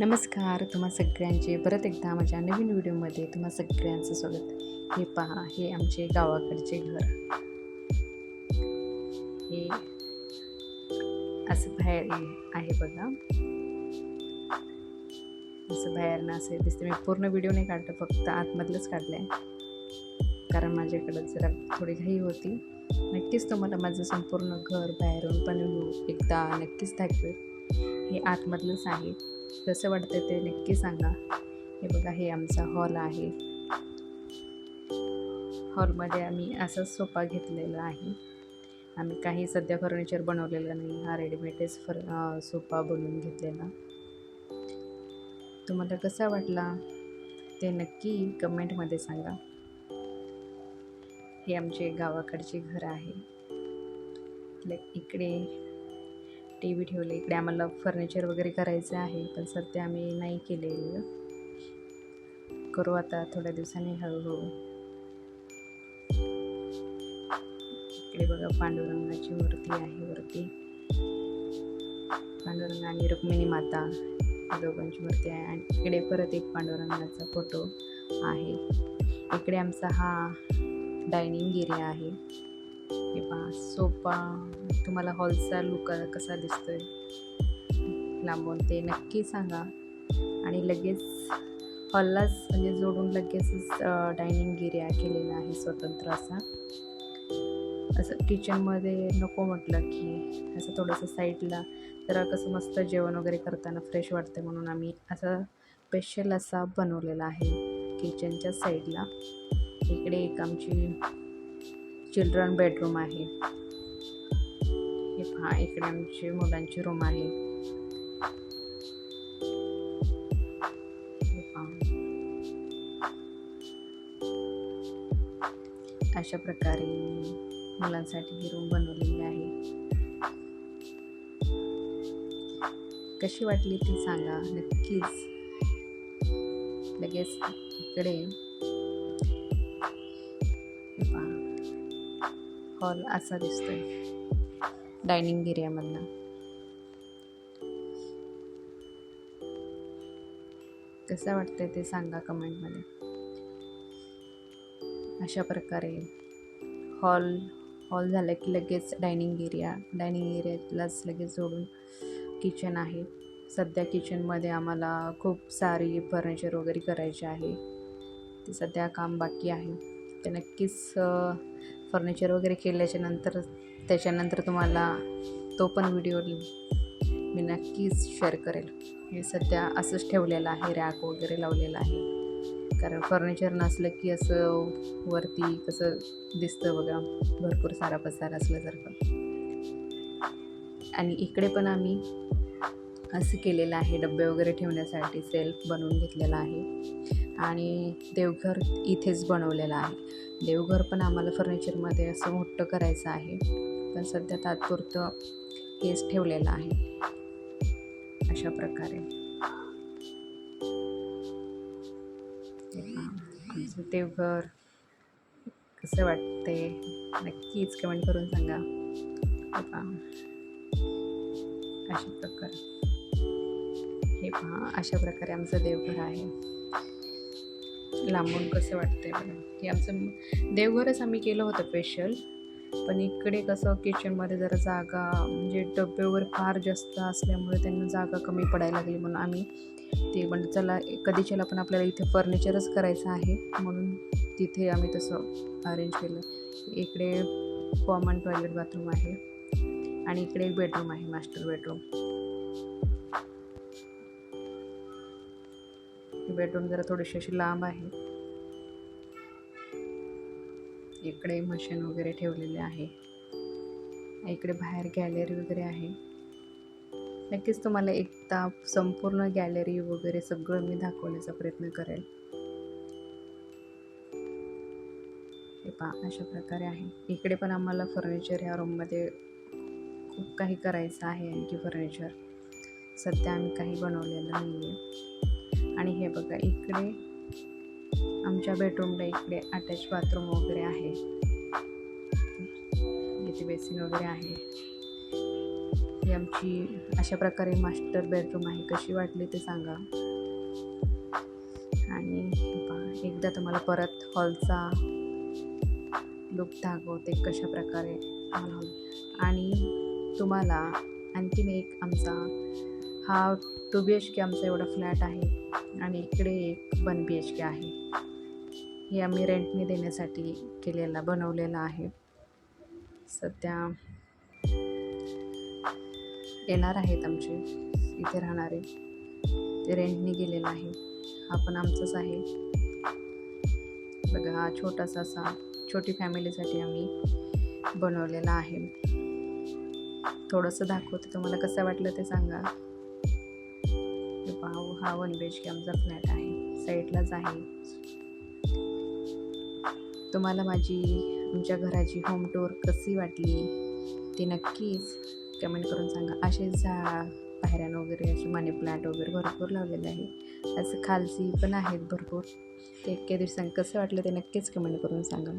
नमस्कार तुम्हा सगळ्यांचे परत एकदा माझ्या नवीन व्हिडिओमध्ये तुम्हा सगळ्यांचं स्वागत. हे पहा हे आमचे गावाकडचे घर. हे असं बाहेर आहे बघा. असं बाहेरनं असं दिसते मी पूर्ण व्हिडिओ नाही काढलं फक्त आतमधलंच काढलं आहे कारण माझ्याकडं जरा थोडी घाई होती. नक्कीच तुम्हाला माझं संपूर्ण घर बाहेरून पण एकदा नक्कीच दाखवेल. हे आतमधलंच आहे. कसं वाटतं ते नक्की सांगा. हे बघा हे आमचा हॉल आहे. हॉलमध्ये आम्ही असाच सोफा घेतलेला आहे. आम्ही काही सध्या फर्निचर बनवलेलं नाही. हा रेडीमेडच फर सोपा सोफा बनवून घेतलेला. तुम्हाला कसा वाटला? ते नक्की कमेंटमध्ये सांगा. हे आमचे गावाकडचे घर आहे. इकडे टी व्ही ठेवले इकडे आम्हाला फर्निचर वगैरे करायचं आहे पण सध्या आम्ही नाही केलेलं. करू आता थोड्या दिवसांनी हळूहळू. इकडे बघा पांडुरंगाची मूर्ती आहे वरती. पांडुरंग आणि रुक्मिणी माता या दोघांची मूर्ती आहे. आणि इकडे परत एक पांडुरंगाचा फोटो आहे. इकडे आमचा हा डायनिंग एरिया आहे. हे पहा सोपा तुम्हाला हॉलचा लुक कसा दिसतोय लांबून ते नक्की सांगा. आणि लगेच हॉललाच म्हणजे जोडून लगेचच डायनिंग एरिया केलेला आहे स्वतंत्र असा. असं किचनमध्ये नको म्हटलं की असं थोडंसं साईडला जरा कसं मस्त जेवण वगैरे करताना फ्रेश वाटते म्हणून आम्ही असा स्पेशल असा बनवलेला आहे किचनच्या साईडला इकडे एक आमची चिल्ड्रन बेडरूम आहे. हे पहा इकडे आमची मुलांची रूम आहे. अशा प्रकारे मुलांसाठी ही रूम बनवलेली आहे. कशी वाटली ती सांगा नक्कीच. लगेच इकडे. हॉल असा दिसतोय. डायनिंग एरियामधला कसं वाटतंय ते सांगा कमेंटमध्ये. अशा प्रकारे हॉल हॉल झालं की लगेच डायनिंग एरिया डायनिंग एरियालाच लगेच जोडून किचन आहे. सध्या किचनमध्ये आम्हाला खूप सारी फर्निचर वगैरे करायचे आहे. ते सध्या काम बाकी आहे. ते नक्कीच फर्निचर वगैरे केल्याच्यानंतर त्याच्यानंतर तुम्हाला तो पण व्हिडिओ मी नक्कीच शेअर करेल. हे सध्या असंच ठेवलेलं आहे रॅक वगैरे लावलेलं आहे. कारण फर्निचर नसलं की असं वरती कसं दिसतं बघा भरपूर सारा पसार असल्यासारखं. आणि इकडे पण आम्ही असं केलेलं आहे डबे वगैरे ठेवण्यासाठी सेल्फ बनवून घेतलेला आहे. आणि देवघर इथेच बनवलेलं आहे. देवघर पण आम्हाला फर्निचरमध्ये असं मोठं करायचं आहे. पण सध्या तात्पुरतं हेच ठेवलेलं आहे. अशा प्रकारे. आमचं देवघर कसं वाटते नक्कीच कमेंट करून सांगा. अशा प्रकारे. हे पहा अशा प्रकारे आमचं देवघर आहे. लांबून कसं वाटतंय बघा हे आमचं देवघरच आम्ही केलं होतं स्पेशल पण इकडे कसं किचनमध्ये जरा जागा म्हणजे डबे वगैरे फार जास्त असल्यामुळे त्यांना जागा कमी पडायला लागली म्हणून आम्ही ते म्हणजे चला कधीच्याला पण आपल्याला इथे फर्निचरच करायचं आहे. म्हणून तिथे आम्ही तसं अरेंज केलं. इकडे कॉमन टॉयलेट बाथरूम आहे आणि इकडे एक बेडरूम आहे मास्टर बेडरूम बेडरूम जरा थोडीशी अशी लांब आहे. इकडे मशीन वगैरे ठेवलेले आहे. इकडे बाहेर गॅलरी वगैरे आहे. नक्कीच तुम्हाला एकदा संपूर्ण गॅलरी वगैरे सगळं मी दाखवण्याचा प्रयत्न करेल. हे पहा अशा प्रकारे आहे. इकडे पण आम्हाला फर्निचर ह्या रूममध्ये खूप काही करायचं आहे आणखी फर्निचर सध्या आम्ही काही बनवलेलं नाही आहे आणि हे बघा इकडे आमच्या बेडरूमला इकडे अटॅच बाथरूम वगैरे आहे. इथे बेसिन वगैरे आहे. ही आमची अशा प्रकारे मास्टर बेडरूम आहे. कशी वाटली ते सांगा. आणि एकदा तुम्हाला परत हॉलचा लुक दाखवते कशा प्रकारे हॉल आणि तुम्हाला आणखीन एक आमचा हा टू बी एच के आमचा एवढा फ्लॅट आहे. आणि इकडे एक वन बी एच के आहे. हे आम्ही रेंटने देण्यासाठी केलेला बनवलेला आहे. सध्या येणार आहेत आमचे इथे राहणारे. ते रेंटने गेलेलं आहे. हा पण आमचाच आहे. बघा हा छोटासा असा छोटी फॅमिलीसाठी आम्ही बनवलेला आहे. थोडंसं दाखवते तुम्हाला कसं वाटलं ते सांगा. हा वन बी एच के आमचा फ्लॅट आहे साईडलाच आहे. तुम्हाला माझी आमच्या घराची होम टूर कशी वाटली ते नक्कीच कमेंट करून सांगा. असे झा पायऱ्यान वगैरे असे मनी प्लांट वगैरे भरपूर लावलेले आहे. असं खालसी पण आहेत भरपूर. ते इतक्या दिवसांनी कसं वाटलं ते नक्कीच कमेंट करून सांगा.